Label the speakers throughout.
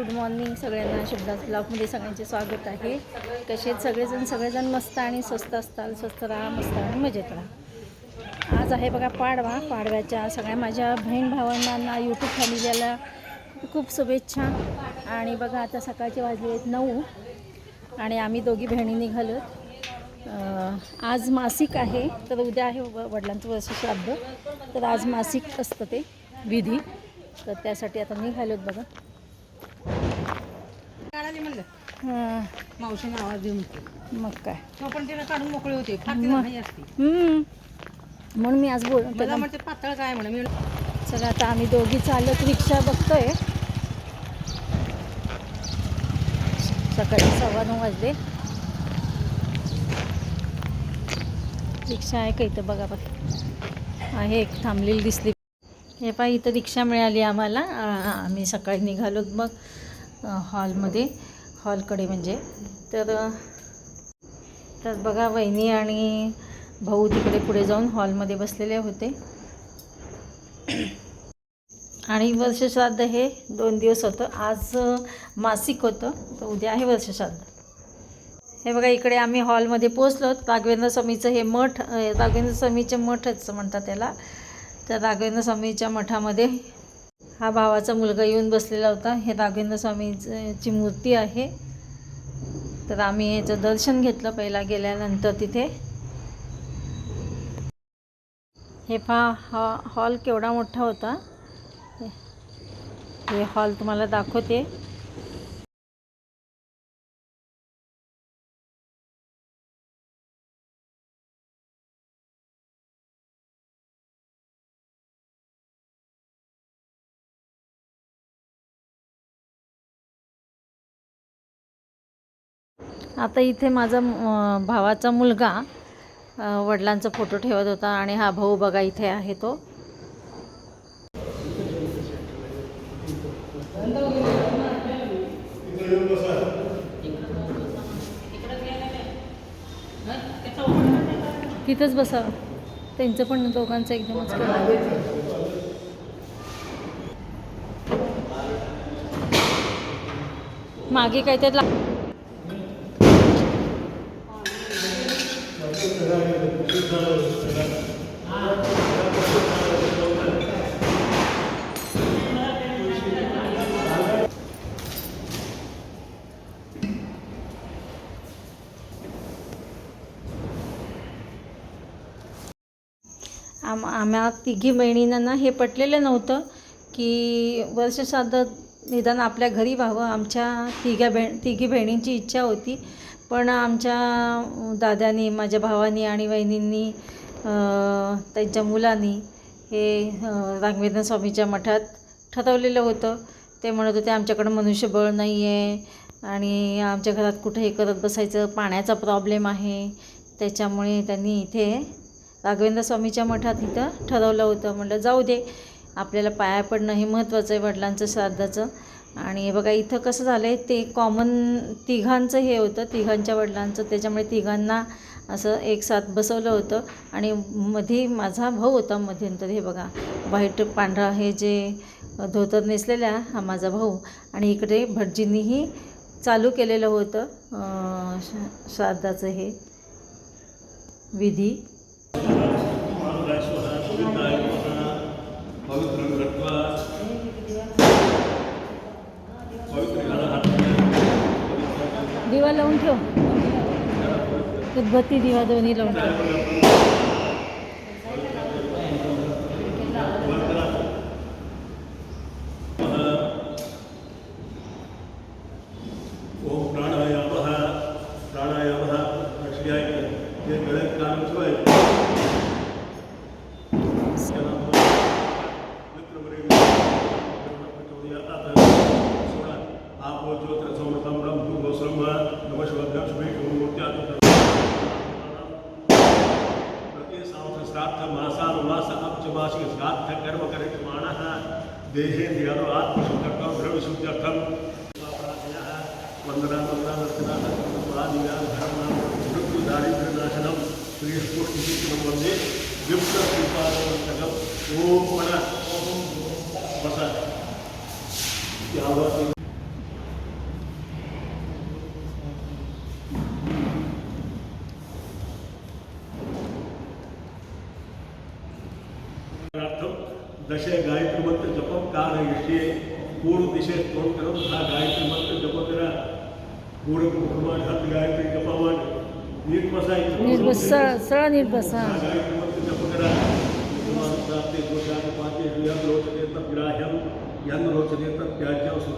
Speaker 1: Good morning सगळ्यांना. शब्दास ब्लॉगमध्ये सगळ्यांचे स्वागत आहे. तसेच सगळेजण सगळेजण मस्त आणि स्वस्त असताल स्वस्त राहा मस्त आणि मजेत राहा. आज आहे बघा पाडवा. पाडव्याच्या सगळ्या माझ्या बहीण भावांना यूट्यूब फॅमिलीला खूप शुभेच्छा. आणि बघा आता सकाळचे वाजले आहेत नऊ. आणि आम्ही दोघी बहिणी निघालोत. आज मासिक आहे. तर उद्या आहे व- वडिलांचं वर्ष श्राद्ध. तर आज मासिक असतं ते विधी. तर त्यासाठी आता निघालोत बघा.
Speaker 2: मावशीने आवाज देऊन
Speaker 1: मग काय?
Speaker 2: तो पण तिला काढून मोकळे होते. फार तिला
Speaker 1: मग.
Speaker 2: घाई असते.
Speaker 1: हम्म. म्हणून मी आज बोल
Speaker 2: मला म्हणते पातळ काय? म्हणे मी
Speaker 1: चला आता आम्ही दोघी चालत रिक्षा बघतोय. सकाळी सव्वा नऊ वाजले. रिक्षा आहे का इथं? बघा बघा. आहे एक थांबलेली दिसली. हे पहा इथं रिक्षा मिळाली आम्हाला. आम्ही सकाळी निघालोत मग. हॉलमध्ये. हॉलकडे म्हणजे. तर तर बघा वहिनी आणि भाऊ तिकडे पुढे जाऊन हॉलमध्ये बसलेले होते. आणि वर्षश्राद्ध हे दोन दिवस होतं. आज मासिक होतं. तर उद्या आहे वर्षश्राद्ध. हे बघा इकडे आम्ही हॉलमध्ये पोचलो राघवेंद्र स्वामीचं हे मठ राघवेंद्र स्वामीचे मठच म्हणतात त्याला. तर राघवेंद्र स्वामीच्या मठामध्ये हा भावाचा मुलगा येऊन बसलेला होता. हे राघवेंद्र स्वामीची मूर्ती आहे. तर आम्ही याचं दर्शन घेतलं पहिला गेल्यानंतर तिथे. हे पहा हा हॉल केवढा मोठा होता. हे हॉल तुम्हाला दाखवते. आता इथे माझा भावाचा मुलगा वडिलांचा फोटो ठेवत होता आणि हा भाऊ बघा इथे आहे तो. तिथंच बसा. त्यांचं पण दोघांचं एकदमच मागे काय तर आम आम्हा तिघी बहिणींना ना हे पटलेलं नव्हतं की वर्षश्राद्ध निदान आपल्या घरी व्हावं. आमच्या तिघ्या बहीण तिघी बहिणींची इच्छा होती. पण आमच्या दादानी माझ्या भावानी आणि वहिनींनी त्यांच्या मुलांनी हे राघवेंद्र स्वामीच्या मठात ठरवलेलं होतं. ते म्हणत होते आमच्याकडं मनुष्यबळ नाही आहे आणि आमच्या घरात कुठं हे करत बसायचं? पाण्याचा प्रॉब्लेम आहे. त्याच्यामुळे त्यांनी इथे राघवेंद्र स्वामीच्या मठात इथं ठरवलं होतं. म्हटलं जाऊ दे आपल्याला पाया पडणं हे महत्त्वाचं आहे वडिलांचं श्राद्धाचं. आणि बघा इथं कसं झालं आहे ते कॉमन तिघांचं हे होतं तिघांच्या वडिलांचं. त्याच्यामुळे तिघांना असं एक साथ बसवलं होतं. आणि मध्ये माझा भाऊ होता मध्यंतरी हे बघा व्हाईट पांढरा हे जे धोतर नेसलेला हा माझा भाऊ. आणि इकडे भटजींनीही चालू केलेलं होतं श- श्राद्धाचं हे विधी. दिवा लावून ठेव. उदबत्ती दिवा दोन्ही लावून ठेव.
Speaker 3: ओम व नवशोभ्यम शुभे श्राद्ध मासानुमास अपचमासिक श्राद्ध कर्म कार्यमाण देहेन्द्रियाणु आत्मशुद्धर्थम द्रव्यशुद्ध्यर्थम वंदना वंदना मृत्युदारिद्र्यनाशनम श्रीष्पुष्टिशिक्षणं वंदे विप्तकृपादवन्तकम् ओं वस यावत् कारयिष्ये पूर्व दिशेस तोंड करून हा गायत्री मंत्र जप करा पूर्ण कुटुंबात हात गायत्री जपावान नीट बसायचं
Speaker 1: नीट बस सरळ सरळ नीट बस
Speaker 3: हा गायत्री मंत्र जप करा तुम्हाला प्राप्ते दोषाने पाचे यं रोचते तर ग्राह्यम यं रोचते तर त्याज्यं सु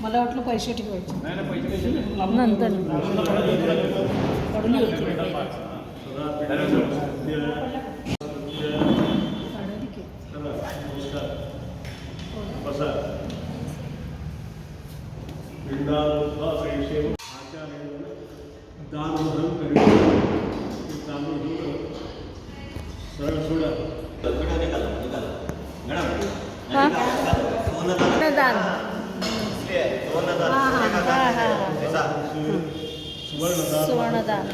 Speaker 2: मला वाटलं पैसे ठेवायचे
Speaker 1: नंतर दान हां? हां हां हां
Speaker 3: सुवर्णदान.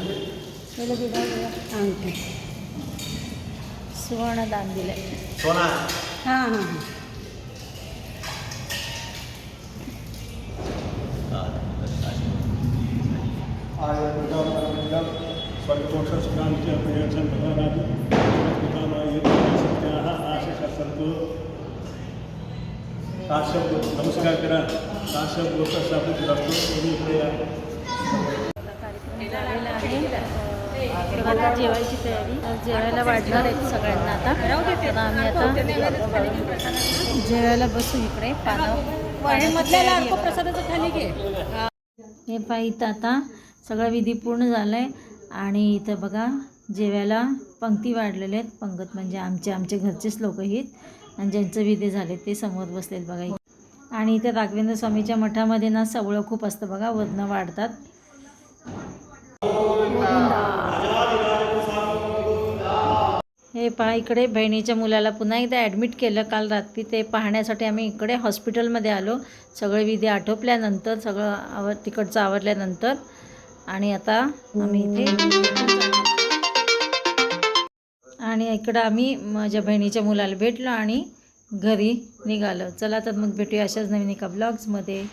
Speaker 2: अंगठी
Speaker 1: सुवर्णदान दिलं
Speaker 2: हां हां
Speaker 3: स्वर्गदोषस्कांत्य प्रयत्न भगवानादि सत्याः काश्यप नमस्कार करा. काश्यप गोष्ट स्थापित रस्तो तुम्ही इकडे या.
Speaker 1: झालेलं आहे इकडे जेवायची तयारी. जेवायला वाढणार आहेत सगळ्यांना आता. तर आम्ही आता जेवायला बसू इकडे पानं
Speaker 2: प्रसादाचं खाली घे
Speaker 1: हे पाय इथं आता सगळा विधी पूर्ण झाला आहे आणि इथं बघा जेवायला पंक्ती वाढलेल्या आहेत. पंगत म्हणजे आमचे आमचे घरचेच लोक आहेत. आणि ज्यांचं विधी झाले ते समोर बसलेत बघा आणि इथे राघवेंद्र स्वामीच्या मठामध्ये ना सवळं खूप असतं बघा वजनं वाढतात. हे पहा इकडे बहिणीच्या मुलाला पुन्हा एकदा ॲडमिट केलं काल रात्री. ते पाहण्यासाठी आम्ही इकडे हॉस्पिटलमध्ये आलो. सगळे विधी आटोपल्यानंतर सगळं आवर तिकडचं आवरल्यानंतर. आणि आता आम्ही इथे आणि इकडं आम्ही माझ्या बहिणीच्या मुलाला भेटलो आणि घरी निघालो. चला तर मग भेटूया अशाच नवीन एका ब्लॉग्समध्ये